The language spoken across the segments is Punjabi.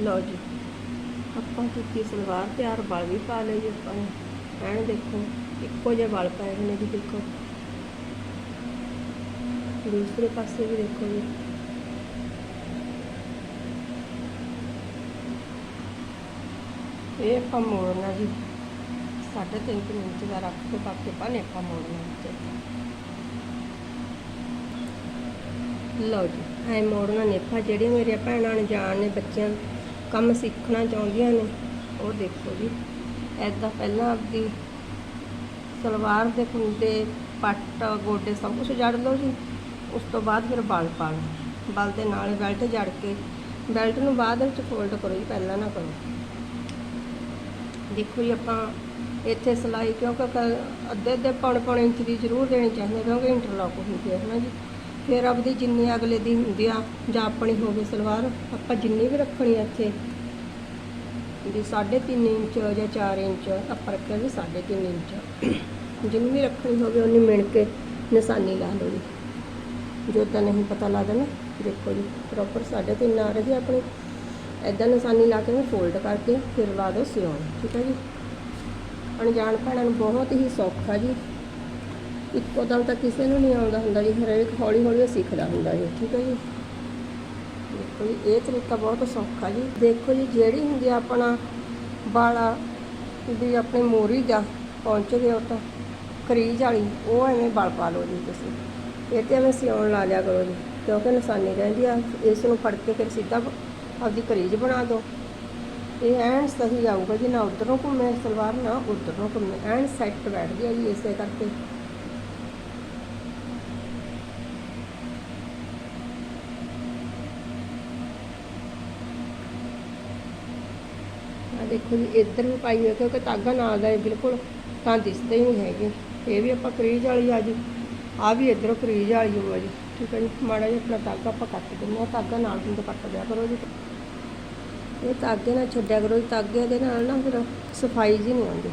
ਲਓ ਜੀ, ਆਪਾਂ ਕੀਤੀ ਸਲਵਾਰ ਤਿਆਰ ਵਾਲ ਵੀ ਪਾ ਲਏ ਜੀ ਆਪਾਂ ਨੇ। ਦੇਖੋ, ਇੱਕੋ ਜਿਹੇ ਵਾਲ ਪਏ ਹੋਏ ਨੇ ਜੀ, ਦੇਖੋ। ਦੂਸਰੇ ਪਾਸੇ ਵੀ ਦੇਖੋ ਜੀ। ਇਹ ਆਪਾਂ ਮੋੜਨਾ ਜੀ। ਸਾਢੇ ਤਿੰਨ ਕੁ ਇੰਚ ਦਾ ਰੱਖ ਕੇ ਬਾਕੀ ਆਪਾਂ ਨੇ ਆਪਾਂ ਮੋੜਨਾ ਵਿੱਚ। ਲਓ ਜੀ, ਐ ਮੋੜਨਾ ਨੇਫਾ ਜਿਹੜੀਆਂ ਮੇਰੀਆਂ ਭੈਣਾਂ ਨੇ ਜਾਣ ਨੇ ਬੱਚਿਆਂ ਕੰਮ ਸਿੱਖਣਾ ਚਾਹੁੰਦੀਆਂ ਨੇ, ਉਹ ਦੇਖੋ ਜੀ। ਐਦਾਂ ਪਹਿਲਾਂ ਆਪਦੀ ਸਲਵਾਰ ਦੇ ਕੁੰਡੇ, ਪੱਟ, ਗੋਡੇ ਸਭ ਕੁਝ ਜੜ ਲਓ ਜੀ, ਉਸ ਤੋਂ ਬਾਅਦ ਫਿਰ ਬਲ ਪਾ ਲਓ ਬਲ ਦੇ ਨਾਲ ਬੈਲਟ ਜੜ ਕੇ, ਬੈਲਟ ਨੂੰ ਬਾਅਦ ਵਿੱਚ ਫੋਲਡ ਕਰੋ ਜੀ, ਪਹਿਲਾਂ ਨਾ ਕਰੋ। ਦੇਖੋ ਜੀ, ਆਪਾਂ ਇੱਥੇ ਸਿਲਾਈ, ਕਿਉਂਕਿ ਕ- ਅੱਧੇ ਅੱਧੇ ਪੌਣੇ ਪੌਣੇ ਇੰਚ ਦੀ ਜ਼ਰੂਰ ਦੇਣੀ ਚਾਹੀਦੀ ਕਿਉਂਕਿ ਇੰਟਰਲੌਕ ਹੁੰਦੀ ਹੈ ਨਾ ਜੀ। ਫਿਰ ਆਪਦੀ ਜਿੰਨੀ ਅਗਲੇ ਦੀ ਹੁੰਦੀ ਆ, ਜਾਂ ਆਪਣੀ ਹੋਵੇ ਸਲਵਾਰ, ਆਪਾਂ ਜਿੰਨੀ ਵੀ ਰੱਖਣੀ ਆ ਇੱਥੇ, ਵੀ 3.5 ਇੰਚ ਜਾਂ 4 ਇੰਚ, ਆਪਾਂ ਰੱਖਿਆ ਵੀ 3.5 ਇੰਚ। ਜਿੰਨੀ ਵੀ ਰੱਖਣੀ ਹੋਵੇ ਉਨੀ ਮਿਣ ਕੇ ਨਿਸ਼ਾਨੀ ਲਾ ਲਓ ਜੀ। ਜੋ ਤਾਂ ਨਹੀਂ ਪਤਾ ਲੱਗਦਾ ਨਾ, ਦੇਖੋ ਜੀ ਪ੍ਰੋਪਰ 3.5 ਆ ਰਹੀ ਹੈ ਆਪਣੀ। ਐਦਾਂ ਨਿਸ਼ਾਨੀ ਲਾ ਕੇ ਫੋਲਡ ਕਰਕੇ ਫਿਰ ਲਾ ਦਿਓ ਸਿਉਣ, ਠੀਕ ਹੈ ਜੀ। ਅਣਜਾਣ ਭੈਣਾਂ ਨੂੰ ਬਹੁਤ ਹੀ ਸੌਖਾ ਜੀ। ਇੱਕੋ ਦਮ ਤਾਂ ਕਿਸੇ ਨੂੰ ਨਹੀਂ ਆਉਂਦਾ ਹੁੰਦਾ ਜੀ ਹਰੇਕ ਹੌਲੀ ਹੌਲੀ ਉਹ ਸਿੱਖਦਾ ਹੁੰਦਾ ਜੀ, ਠੀਕ ਹੈ ਜੀ? ਦੇਖੋ ਜੀ, ਇਹ ਤਰੀਕਾ ਬਹੁਤ ਸੌਖਾ ਜੀ। ਦੇਖੋ ਜੀ, ਜਿਹੜੀ ਹੁੰਦੀ ਆ ਆਪਣਾ ਵਾਲਾ ਵੀ ਆਪਣੇ ਮੋਰੀ ਦਾ ਪਹੁੰਚਦੇ ਹੋ ਤਾਂ ਕਰੀਜ ਵਾਲੀ, ਉਹ ਐਵੇਂ ਬਲ ਪਾ ਲਓ ਜੀ ਤੁਸੀਂ। ਇਹ ਤੇ ਐਵੇਂ ਸਿਉਣ ਲਾ ਲਿਆ ਕਰੋ ਜੀ, ਕਿਉਂਕਿ ਨਿਸ਼ਾਨੀ ਰਹਿੰਦੀ ਆ, ਇਸ ਨੂੰ ਫੜ ਕੇ ਫਿਰ ਸਿੱਧਾ ਆਪਦੀ ਕਰੀਜ ਬਣਾ ਦਿਓ। ਇਹ ਐਨ ਸਹੀ ਆਊਗਾ ਜੀ, ਨਾ ਉਧਰੋਂ ਘੁੰਮੇ ਸਲਵਾਰ, ਨਾ ਉਧਰੋਂ ਘੁੰਮੇ, ਐਨ ਸੈੱਟ ਬੈਠ ਗਿਆ ਜੀ ਇਸੇ ਕਰਕੇ। ਦੇਖੋ ਜੀ, ਇੱਧਰ ਵੀ ਪਾਈ ਹੋਈ ਕਿਉਂਕਿ ਧਾਗਾ ਨਾਲ ਦਾ ਇਹ ਬਿਲਕੁਲ ਤਾਂ ਦਿਸਦੇ ਹੀ ਨਹੀਂ ਹੈਗੇ। ਇਹ ਵੀ ਆਪਾਂ ਕਰੀਜ ਵਾਲੀ ਆ ਜੀ। ਆ ਵੀ ਇੱਧਰੋਂ ਕਰੀਜ ਵਾਲੀ ਹੋਊ ਜੀ। ਠੀਕ ਹੈ ਜੀ, ਮਾੜਾ ਜਿਹਾ ਆਪਣਾ ਤਾਗਾ ਆਪਾਂ ਕੱਟ ਦਿੰਦੇ ਹਾਂ। ਧਾਗਾ ਨਾਲ ਹੁੰਦਾ ਕੱਟ ਦਿਆ ਕਰੋ ਜੀ। ਇਹ ਤਾਗੇ ਨਾਲ ਛੱਡਿਆ ਕਰੋ ਜੀ। ਧਾਗੇ ਦੇ ਨਾਲ ਨਾ ਫਿਰ ਸਫ਼ਾਈ ਜੀ ਨਹੀਂ ਆਉਂਦੀ।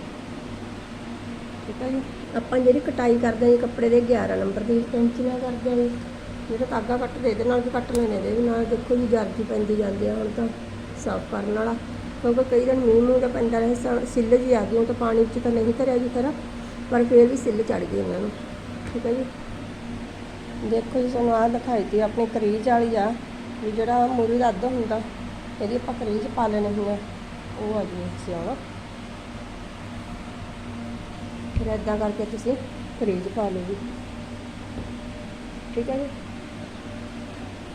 ਠੀਕ ਹੈ ਜੀ। ਆਪਾਂ ਜਿਹੜੀ ਕਟਾਈ ਕਰਦੇ ਹਾਂ ਜੀ, ਕੱਪੜੇ ਦੇ 11 ਨੰਬਰ ਦੀ ਇੰਚ ਨਾਲ ਕਰਦੇ ਹਾਂ ਜਿਹੜਾ ਤਾਗਾ ਕੱਟਦੇ ਇਹਦੇ ਨਾਲ ਵੀ ਕੱਟ ਲੈਣੇ ਦੇ ਨਾਲ ਦੇਖੋ ਜੀ ਜਰਜੀ ਪੈਂਦੀ ਜਾਂਦੀ ਆ। ਹੁਣ ਤਾਂ ਸਾਫ਼ ਕਰਨ ਵਾਲਾ। ਕਿਉਂਕਿ ਕਈ ਦਿਨ ਮੀਂਹ ਮੂੰਹ ਦਾ ਪੈਂਦਾ ਰਹੇ, ਸਾ- ਸਿੱਲ ਜੀ ਆ ਗਈ ਹੁਣ ਤਾਂ ਪਾਣੀ ਚ ਤਾਂ ਨਹੀਂ ਧਰਿਆ ਜੀ ਖਰਾ, ਪਰ ਫਿਰ ਵੀ ਸਿੱਲ ਚੜ ਗਈ ਇਹਨਾਂ ਨੂੰ। ਠੀਕ ਹੈ ਜੀ? ਦੇਖੋ ਜੀ ਤੁਹਾਨੂੰ ਆਹ ਦਿਖਾਈ ਤੀ ਆਪਣੀ ਕਰੀਜ ਵਾਲੀ ਆ, ਵੀ ਜਿਹੜਾ ਮੂਰੀ ਦਾ ਅੱਧ ਹੁੰਦਾ, ਇਹਦੀ ਆਪਾਂ ਕਰੀਜ ਪਾ ਲੈਣੇ ਹੁੰਦੇ ਆ ਉਹ ਆ ਜੀ ਸਿਆਣਾ ਫਿਰ ਇਦਾਂ ਕਰਕੇ ਤੁਸੀਂ ਕਰੀਜ ਪਾ ਲਓ ਜੀ। ਠੀਕ ਹੈ ਜੀ?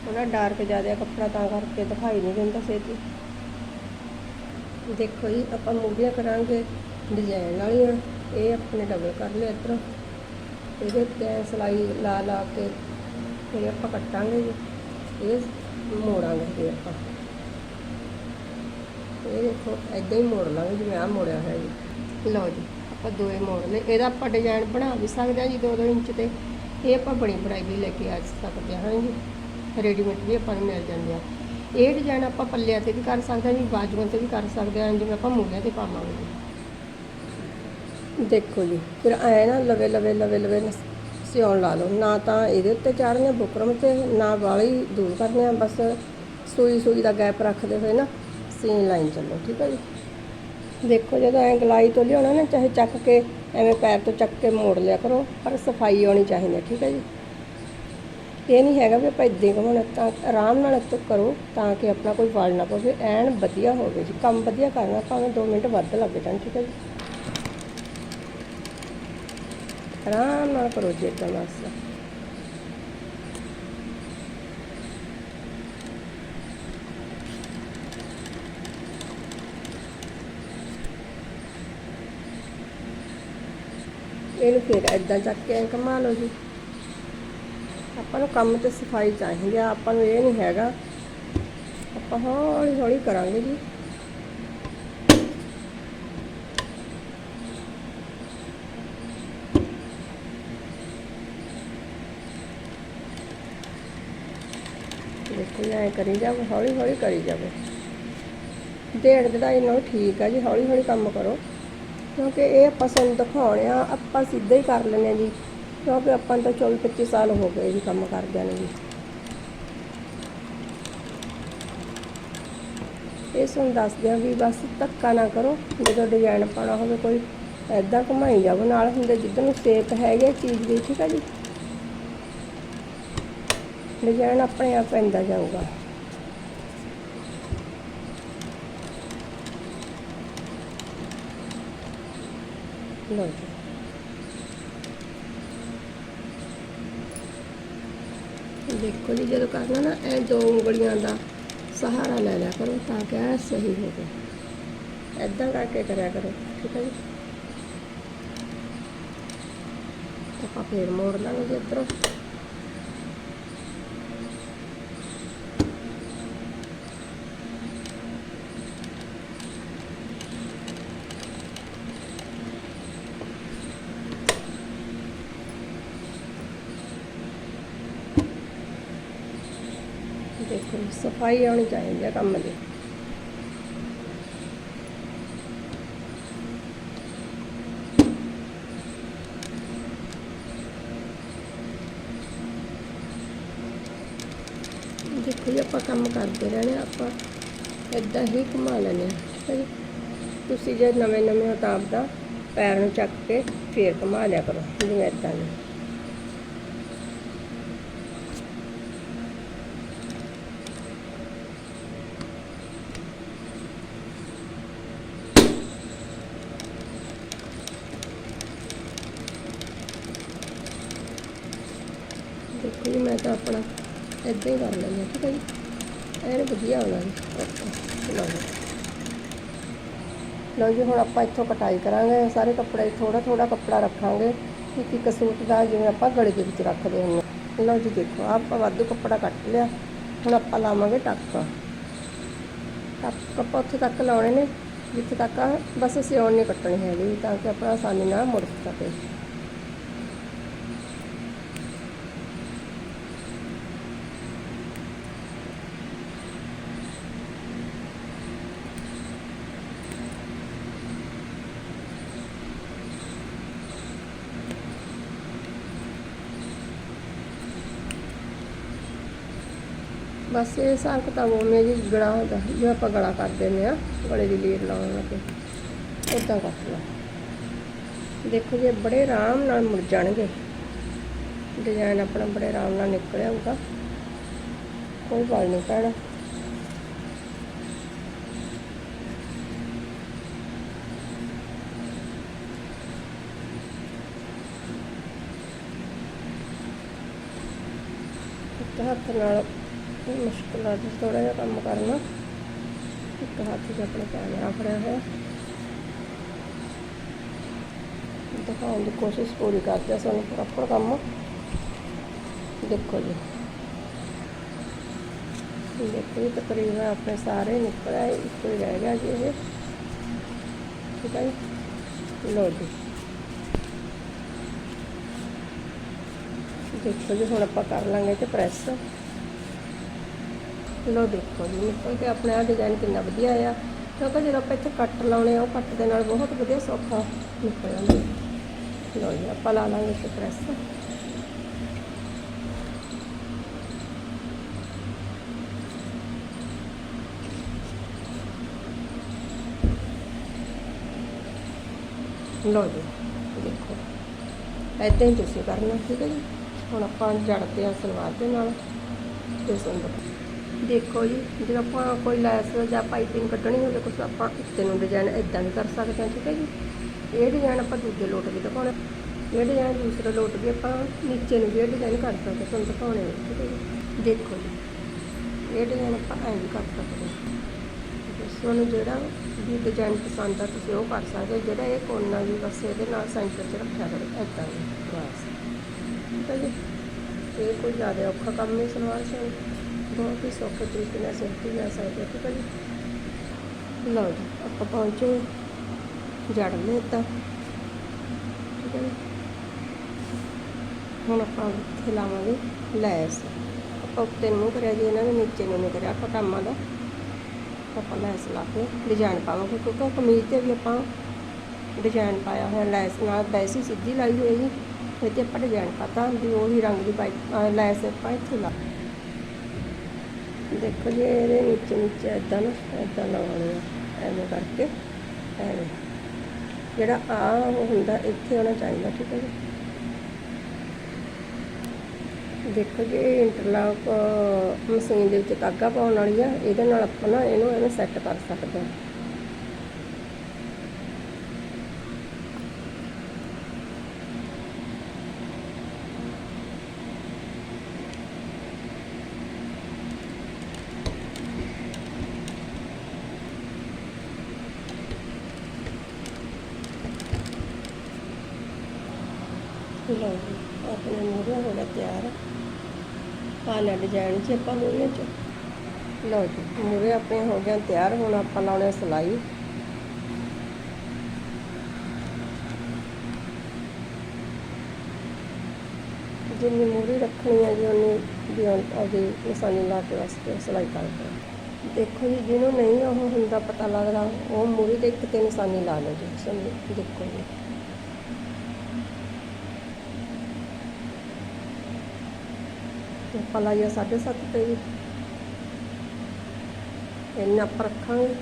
ਥੋੜਾ ਡਾਰਕ ਜ਼ਿਆਦਾ ਕੱਪੜਾ ਤਾਂ ਕਰਕੇ ਦਿਖਾਈ ਨਹੀਂ ਦਿੰਦਾ ਛੇਤੀ ਦੇਖੋ ਜੀ, ਆਪਾਂ ਮੂਵੀਆਂ ਕਰਾਂਗੇ ਡਿਜ਼ਾਈਨ ਵਾਲੀਆਂ, ਇਹ ਆਪਣੇ ਡਬਲ ਕਰ ਲਿਆ ਇੱਧਰੋਂ। ਇਹਦੇ ਉੱਤੇ ਐਂ ਸਿਲਾਈ ਲਾ ਲਾ ਕੇ ਫਿਰ ਆਪਾਂ ਕੱਟਾਂਗੇ ਜੀ। ਇਹ ਮੋੜਾਂਗੇ ਫਿਰ ਆਪਾਂ। ਇਹ ਦੇਖੋ ਐਦਾਂ ਹੀ ਮੋੜ ਲਾਂਗੇ, ਜਿਵੇਂ ਆ ਮੋੜਿਆ ਹੋਇਆ ਜੀ। ਲਓ ਜੀ, ਆਪਾਂ ਦੋਏ ਮੋੜ ਲਏ। ਇਹਦਾ ਆਪਾਂ ਡਿਜ਼ਾਈਨ ਬਣਾ ਵੀ ਸਕਦੇ ਹਾਂ ਜੀ 2-2 ਇੰਚ ਤੇ। ਇਹ ਆਪਾਂ ਬਣੀ ਬਣਾਈ ਵੀ ਲੈ ਕੇ ਆ ਸਕਦੇ ਹਾਂ ਜੀ। ਰੈਡੀਮੇਡ ਵੀ ਆਪਾਂ ਨੂੰ ਮਿਲ ਜਾਂਦੇ ਆ। ਇਹ ਡਿਜ਼ਾਈਨ ਆਪਾਂ ਪੱਲਿਆਂ ਤੇ ਵੀ ਕਰ ਸਕਦੇ ਹਾਂ ਜੀ ਬਾਜੂਆਂ ਤੇ ਵੀ ਕਰ ਸਕਦੇ ਹਾਂ, ਜਿਵੇਂ ਆਪਾਂ ਮੂਲਿਆਂ ਤੇ ਪਾਵਾਂਗੇ। ਦੇਖੋ ਜੀ, ਫਿਰ ਐ ਨਾ ਲਵੇ ਲਵੇ ਲਵੇ ਲਵੇ ਨ- ਸਿਉਣ ਲਾ ਲਓ। ਨਾ ਤਾਂ ਇਹਦੇ ਉੱਤੇ ਚਾੜਨੇ, ਬੁਕਰਮ ਤੇ ਨਾ ਵਾਲੀ ਦੂਰ ਕਰਨੇ ਆ, ਬਸ ਸੂਈ ਸੂਈ ਦਾ ਗੈਪ ਰੱਖਦੇ ਹੋਏ ਨਾ ਸੀਨ ਲਾਈਨ ਚੱਲੋ, ਠੀਕ ਹੈ ਜੀ? ਦੇਖੋ, ਜਦੋਂ ਐ ਗਲਾਈ ਤੋਂ ਲਿਆਉਣਾ ਨਾ, ਚਾਹੇ ਚੱਕ ਕੇ, ਐਵੇਂ ਪੈਰ ਤੋਂ ਚੱਕ ਕੇ ਮੋੜ ਲਿਆ ਕਰੋ, ਪਰ ਸਫ਼ਾਈ ਆਉਣੀ ਚਾਹੀਦੀ ਹੈ ਠੀਕ ਹੈ ਜੀ? ਇਹ ਨਹੀਂ ਹੈਗਾ ਵੀ ਆਪਾਂ ਇੱਦਾਂ ਹੀ ਘਮਾਉਣਾ ਤਾਂ ਆਰਾਮ ਨਾਲ ਇੱਥੇ ਕਰੋ ਤਾਂ ਕਿ ਆਪਣਾ ਕੋਈ ਵਾਲ ਨਾ ਪਵੇ, ਐਨ ਵਧੀਆ ਹੋਵੇ ਜੀ, ਕੰਮ ਵਧੀਆ ਕਰਨਾ, ਭਾਵੇਂ 2 ਮਿੰਟ ਵੱਧ ਲੱਗ ਜਾਣ, ਠੀਕ ਹੈ ਜੀ। ਆਰਾਮ ਨਾਲ ਕਰੋ ਜੀ ਇੱਦਾਂ ਬਸ ਇਹਨੂੰ ਫਿਰ ਐਦਾਂ ਚੱਕ ਕੇ ਐਂ ਘੁਮਾ ਲਓ ਜੀ। ਆਪਾਂ ਨੂੰ ਕੰਮ ਤੇ ਸਫ਼ਾਈ ਚਾਹੀਦੀ ਆ, ਆਪਾਂ ਨੂੰ ਇਹ ਨਹੀਂ ਹੈਗਾ। ਆਪਾਂ ਹੌਲੀ ਹੌਲੀ ਕਰਾਂਗੇ ਜੀ। ਦੇਖੋ ਐ ਕਰੀ ਜਾਓ ਹੌਲੀ ਹੌਲੀ ਕਰੀ ਜਾਵੇ। ਡੇਢ ਦੜਾਈ ਨਾਲ ਠੀਕ ਆ ਜੀ, ਹੌਲੀ ਹੌਲੀ ਕੰਮ ਕਰੋ। ਕਿਉਂਕਿ ਇਹ ਆਪਾਂ ਸਾਨੂੰ ਦਿਖਾਉਣੇ ਆ, ਆਪਾਂ ਸਿੱਧਾ ਹੀ ਕਰ ਲੈਂਦੇ ਹਾਂ ਜੀ। ਕਿਉਂਕਿ ਆਪਾਂ ਤਾਂ 24 25 ਸਾਲ ਹੋ ਗਏ ਜੀ ਕੰਮ ਕਰਦਿਆਂ ਨੂੰ ਜੀ। ਇਹ ਤੁਹਾਨੂੰ ਦੱਸਦੇ ਆ ਵੀ ਬਸ ਧੱਕਾ ਨਾ ਕਰੋ, ਜਦੋਂ ਡਿਜ਼ਾਈਨ ਪਾਉਣਾ ਹੋਵੇ ਕੋਈ ਐਦਾਂ ਘੁਮਾਈ ਜਾਵੋ ਨਾਲ ਹੁੰਦੇ ਜਿੱਦਾਂ ਨੂੰ ਸ਼ੇਪ ਹੈਗੇ ਚੀਜ਼ ਦੀ, ਠੀਕ ਹੈ ਜੀ। ਡਿਜ਼ਾਈਨ ਆਪਣੇ ਆਪ ਪੈਂਦਾ ਜਾਊਗਾ। ਲਓ ਜੀ। ਦੇਖੋ ਜੀ, ਜਦੋਂ ਕਰਨਾ ਨਾ, ਇਹ ਦੋ ਉਂਗਲੀਆਂ ਦਾ ਸਹਾਰਾ ਲੈ ਲਿਆ ਕਰੋ ਤਾਂ ਕਿ ਇਹ ਸਹੀ ਹੋਵੇ ਐਦਾਂ ਕਰਕੇ ਕਰਿਆ ਕਰੋ, ਠੀਕ ਹੈ ਜੀ? ਆਪਾਂ ਫੇਰ ਮੋੜ ਲਾਂਗੇ ਜੀ ਇੱਧਰੋਂ ਦੇਖੋ ਜੀ, ਸਫ਼ਾਈ ਆਉਣੀ ਚਾਹੀਦੀ ਹੈ ਕੰਮ ਦੀ। ਦੇਖੋ ਜੀ, ਆਪਾਂ ਕੰਮ ਕਰਦੇ ਰਹਿਣੇ ਆਪਾਂ ਇਦਾਂ ਹੀ ਘੁਮਾ ਲੈਣੇ ਆ ਤੁਸੀਂ ਜੇ ਨਵੇਂ ਨਵੇਂ ਹੋ ਤਾਂ ਆਪਦਾ ਪੈਰ ਨੂੰ ਚੱਕ ਕੇ ਫੇਰ ਘੁਮਾ ਲਿਆ ਕਰੋ, ਜਿਵੇਂ ਇਦਾਂ ਨਹੀਂ ਦੇਖੋ ਜੀ ਮੈਂ ਤਾਂ ਆਪਣਾ ਇਦਾਂ ਹੀ ਕਰ ਲੈਂਦੀ ਹਾਂ ਠੀਕ ਹੈ ਜੀ ਐਨ ਵਧੀਆ ਹੋਣਾ ਜੀ। ਲਓ ਜੀ। ਲਓ ਜੀ, ਹੁਣ ਆਪਾਂ ਇੱਥੋਂ ਕਟਾਈ ਕਰਾਂਗੇ। ਸਾਰੇ ਕੱਪੜੇ ਥੋੜਾ ਥੋੜਾ ਕੱਪੜਾ ਰੱਖਾਂਗੇ। ਇੱਕ ਇੱਕ ਸੂਟ ਦਾ ਜਿਵੇਂ ਆਪਾਂ ਗਲੇ ਦੇ ਵਿੱਚ ਰੱਖਦੇ ਹੁੰਦੇ ਹਾਂ। ਲਓ ਜੀ, ਦੇਖੋ ਆਪਾਂ ਵਾਧੂ ਕੱਪੜਾ ਕੱਟ ਲਿਆ। ਹੁਣ ਆਪਾਂ ਲਾਵਾਂਗੇ ਟੱਕ। ਟੱਕ ਆਪਾਂ ਉੱਥੇ ਤੱਕ ਲਾਉਣੇ ਨੇ। ਜਿੱਥੇ ਤੱਕ ਬਸ ਸਿਉਣ ਨਹੀਂ ਕੱਟਣੀ ਹੈਗੀ, ਤਾਂ ਕਿ ਆਪਣਾ ਆਸਾਨੀ ਨਾਲ ਮੁੜ ਸਕੇ। ਬਸ ਇਹ ਹਿਸਾਬ ਕਿਤਾਬ ਉਵੇਂ ਜੀ ਗਲਾ ਹੁੰਦਾ ਜਿਵੇਂ ਆਪਾਂ ਗਲਾ ਕਰ ਦਿੰਦੇ ਆ ਗਲੇ ਦੀ ਲੀਰ ਲਾਉਣ ਲੱਗੇ। ਉਦਾਂ ਕੱਟ ਲਾ ਦੇਖੋ ਜੀ ਬੜੇ ਆਰਾਮ ਨਾਲ ਮੁੜ ਜਾਣਗੇ। ਡਿਜ਼ਾਈਨ ਆਪਣਾ ਬੜੇ ਆਰਾਮ ਨਾਲ ਨਿਕਲਿਆ ਹੋਊਗਾ। ਕੋਈ ਗੱਲ ਨਹੀਂ ਪੈਣਾ ਹੱਥ ਨਾਲ ਮੁਸ਼ਕਿਲ ਆ ਜੀ ਥੋੜਾ ਜਿਹਾ ਕੰਮ ਕਰਨਾ। ਇੱਕ ਹੱਥ 'ਚ ਆਪਣੇ ਕੈਮਰਾ ਫੜਿਆ ਹੋਇਆ। ਦਿਖਾਉਣ ਦੀ ਕੋਸ਼ਿਸ਼ ਪੂਰੀ ਕਰਦੇ ਆ ਸਾਨੂੰ ਪ੍ਰੋਪਰ ਕੰਮ। ਦੇਖੋ ਜੀ। ਦੇਖੋ ਜੀ, ਤਕਰੀਬਨ ਆਪਣੇ ਸਾਰੇ ਨਿਕਲ ਆਏ ਇੱਕ ਹੀ ਰਹਿ ਗਿਆ ਜੀ ਇਹ। ਠੀਕ ਹੈ ਜੀ? ਲਓ ਜੀ। ਦੇਖੋ ਜੀ, ਹੁਣ ਆਪਾਂ ਕਰ ਲਾਂਗੇ ਤੇ ਪ੍ਰੈਸ ਲੋ ਦੇਖੋ ਜੀ ਨਿਕਲ ਕੇ ਆਪਣੇ ਆ ਡਿਜ਼ਾਈਨ ਕਿੰਨਾ ਵਧੀਆ ਆ। ਕਿਉਂਕਿ ਜਦੋਂ ਆਪਾਂ ਇੱਥੇ ਕੱਟ ਲਾਉਣੇ ਆ, ਉਹ ਕੱਟ ਦੇ ਨਾਲ ਬਹੁਤ ਵਧੀਆ ਸੌਖਾ ਨਿਕਲ ਜਾਂਦਾ। ਲੋ ਜੀ, ਆਪਾਂ ਲਾ ਲਾਂਗੇ ਤੇ ਪ੍ਰੈਸ। ਲੋ ਜੀ, ਦੇਖੋ। ਐਦਾਂ ਹੀ ਤੁਸੀਂ ਕਰਨਾ, ਠੀਕ ਹੈ ਜੀ? ਹੁਣ ਆਪਾਂ ਜੜਦੇ ਆ ਸਲਵਾਰ ਦੇ ਨਾਲ, ਤੇ ਸੁੰਦਰ। ਦੇਖੋ ਜੀ ਜੇ ਆਪਾਂ ਕੋਈ ਲੈਸ ਜਾਂ ਪਾਈਪਿੰਗ ਕੱਢਣੀ ਹੋਵੇ, ਕੁਛ ਆਪਾਂ ਉੱਤੇ ਨੂੰ ਡਿਜ਼ਾਈਨ ਇਦਾਂ ਵੀ ਕਰ ਸਕਦੇ ਹਾਂ, ਠੀਕ ਹੈ ਜੀ। ਇਹ ਡਿਜ਼ਾਈਨ ਆਪਾਂ ਦੂਜੇ ਲੋਟ ਵੀ ਦਿਖਾਉਣਾ ਇਹ ਡਿਜ਼ਾਈਨ ਦੂਸਰੇ ਲੋਟ ਵੀ ਆਪਾਂ ਨੀਚੇ ਨੂੰ ਵੀ ਇਹ ਡਿਜ਼ਾਈਨ ਕਰ ਸਕਦੇ ਤੁਹਾਨੂੰ ਦਿਖਾਉਣੇ ਠੀਕ ਹੈ ਜੀ। ਦੇਖੋ ਜੀ, ਇਹ ਡਿਜ਼ਾਈਨ ਆਪਾਂ ਐਂ ਵੀ ਕਰ ਸਕਦੇ ਹਾਂ। ਤੁਹਾਨੂੰ ਜਿਹੜਾ ਵੀ ਡਿਜ਼ਾਈਨ ਪਸੰਦ ਆ, ਤੁਸੀਂ ਉਹ ਕਰ ਸਕਦੇ ਹੋ, ਜਿਹੜਾ ਇਹ ਕੋਨਾ ਵੀ ਬਸ ਇਹਦੇ ਨਾਲ ਸੈਂਟਰ 'ਚ ਰੱਖਿਆ ਕਰੋ ਇਦਾਂ ਵੀ। ਬਸ। ਠੀਕ ਹੈ ਜੀ। ਇਹ ਕੋਈ ਜ਼ਿਆਦਾ ਔਖਾ ਕੰਮ ਨਹੀਂ, ਸਲਵਾਰ ਸਿਉਣ। ਬਹੁਤ ਹੀ ਸੌਖੇ ਤਰੀਕੇ ਨਾਲ ਸਿੱਖੀ ਜਾ ਸਕਦੀ ਹੈ ਠੀਕ ਹੈ ਜੀ ਲਓ ਜੀ, ਆਪਾਂ ਪਹੁੰਚੇ ਜੜ ਲੈ ਤਾਂ ਠੀਕ ਹੈ ਹੁਣ ਆਪਾਂ ਇੱਥੇ ਲਾਵਾਂਗੇ ਲੈਸ। ਆਪਾਂ ਉੱਤੇ ਨੂੰ ਕਰਿਆ ਜੀ ਇਹਨਾਂ ਨੇ, ਨੀਚੇ ਨੂੰ ਨਹੀਂ ਕਰਿਆ ਪਟਾਮਾਂ ਦਾ। ਆਪਾਂ ਲੈਸ ਲਾ ਕੇ ਡਿਜ਼ਾਈਨ ਪਾਵਾਂਗੇ, ਕਿਉਂਕਿ ਕਮੀਜ਼ ਤੇ ਵੀ ਆਪਾਂ ਡਿਜ਼ਾਈਨ ਪਾਇਆ ਹੋਇਆ ਲੈਸ ਨਾਲ, ਵੈਸੇ ਸਿੱਧੀ ਲਾਈ ਹੋਈ ਜੀ ਇਹ ਤੇ ਆਪਾਂ ਡਿਜ਼ਾਈਨ ਪਾਤਾ, ਵੀ ਉਹੀ ਰੰਗ ਦੀ ਪਾਈ ਲੈਸ ਆਪਾਂ ਇੱਥੇ ਲਾ ਦੇਖੋ ਜੀ, ਇਹਦੇ ਨੀਚੇ ਨੀਚੇ ਇਦਾਂ ਨਾ ਇਦਾਂ ਲਗਾਉਣੇ ਆ, ਐਵੇਂ ਕਰਕੇ, ਐਵੇਂ। ਜਿਹੜਾ ਆ ਹੁੰਦਾ, ਇੱਥੇ ਹੋਣਾ ਚਾਹੀਦਾ, ਠੀਕ ਹੈ ਜੀ। ਦੇਖੋ ਜੀ, ਇਹ ਇੰਟਰਲੌਕ ਮਸ਼ੀਨ ਦੇ ਵਿੱਚ ਧਾਗਾ ਪਾਉਣ ਵਾਲੀ ਆ, ਇਹਦੇ ਨਾਲ ਆਪਾਂ ਨਾ ਇਹਨੂੰ ਐਵੇਂ ਸੈੱਟ ਕਰ ਸਕਦੇ ਹਾਂ ਲਓ ਜੀ ਆਪਣੇ ਮੂਹਰੇ ਹੋ ਗਿਆ ਤਿਆਰ ਪਾਲਾ ਡਿਜ਼ਾਈਨ ਚ ਆਪਾਂ ਮੂਹਰੇ ਚ। ਲਓ ਜੀ, ਮੂਹਰੇ ਆਪਣੇ ਹੋ ਗਿਆ ਤਿਆਰ, ਹੁਣ ਆਪਾਂ ਲਾਉਣੇ ਸਲਾਈ। ਜਿੰਨੀ ਮੂਹਰੇ ਰੱਖਣੀ ਹੈ ਜੀ, ਉਨੀ ਵੀ ਉਹਦੀ ਨਿਸ਼ਾਨੀ ਲਾ ਕੇ ਵਾਸਤੇ ਸਿਲਾਈ ਕਰਦੇ ਦੇਖੋ ਜੀ, ਜਿਹਨੂੰ ਨਹੀਂ ਉਹ ਹੁੰਦਾ ਪਤਾ ਲੱਗਦਾ, ਉਹ ਮੂਹਰੇ ਦੇ ਇੱਕ ਤੇ ਨਿਸ਼ਾਨੀ ਲਾ ਲਓ ਜੀ ਦੇਖੋ ਜੀ। ਤੇ ਆਪਾਂ ਲਾਈਏ ਸਾਢੇ ਸੱਤ ਤੇ ਜੀ ਇੰਨਾ ਆਪਾਂ ਰੱਖਾਂਗੇ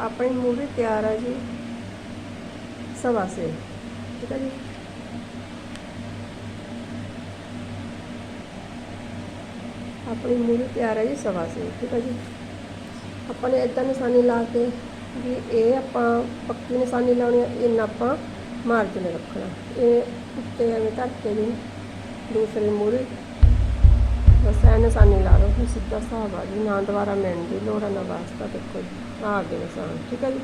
ਆਪਣੀ ਮੂਵੀ ਤਿਆਰ ਹੈ ਜੀ। ਸਵਾ ਸੇ। ਠੀਕ ਹੈ ਜੀ। ਆਪਣੀ ਮੂਵੀ ਤਿਆਰ ਹੈ ਜੀ ਸਵਾ ਸੇ। ਠੀਕ ਹੈ ਜੀ। ਆਪਾਂ ਨੇ ਇਦਾਂ ਨਿਸ਼ਾਨੀ ਲਾ ਕੇ ਵੀ ਇਹ ਆਪਾਂ ਪੱਕੀ ਨਿਸ਼ਾਨੀ ਲਾਉਣੀ ਹੈ ਇਹਨਾਂ ਆਪਾਂ ਮਾਰਜਨ ਰੱਖਣਾ। ਇਹ ਉੱਤੇ ਐਵੇਂ ਧਰ ਕੇ ਜੀ ਦੂਸਰੀ ਮੂਰੀ ਬਸ ਐ ਨਿਸ਼ਾਨੀ ਲਾ ਲਓ ਫਿਰ ਸਿੱਧਾ ਹਿਸਾਬ ਆ ਜੀ ਨਾ ਦੁਬਾਰਾ ਮਿਲਣ ਦੀ ਲੋੜ ਆ, ਨਾ ਵਾਸਤਾ ਦੇਖੋ ਜੀ, ਆ ਗਏ ਨਿਸ਼ਾਨ, ਠੀਕ ਹੈ ਜੀ?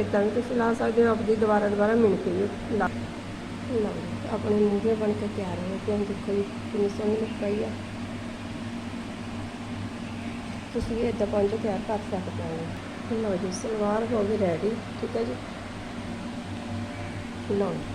ਇਦਾਂ ਵੀ ਤੁਸੀਂ ਲਾ ਸਕਦੇ ਹੋ, ਆਪਦੀ ਦੁਬਾਰਾ ਦੁਬਾਰਾ ਮਿਣ ਕੇ ਵੀ ਲਾ ਲਓ। ਆਪਣੇ ਮੂਹਰੇ ਬਣ ਕੇ ਤਿਆਰ ਹੋ ਗਏ ਦੇਖੋ ਜੀ, ਕਿੰਨੀ ਸੋਹਣੀ ਲੁੱਕ ਆਈ ਆ। ਤੁਸੀਂ ਵੀ ਇਦਾਂ ਪੰਜ ਤਿਆਰ ਕਰ ਸਕਦੇ ਹੋ। ਲਓ ਜੀ, ਸਲਵਾਰ ਹੋ ਗਈ ਰੈਡੀ ਠੀਕ ਹੈ ਜੀ? ਲਓ ਜੀ।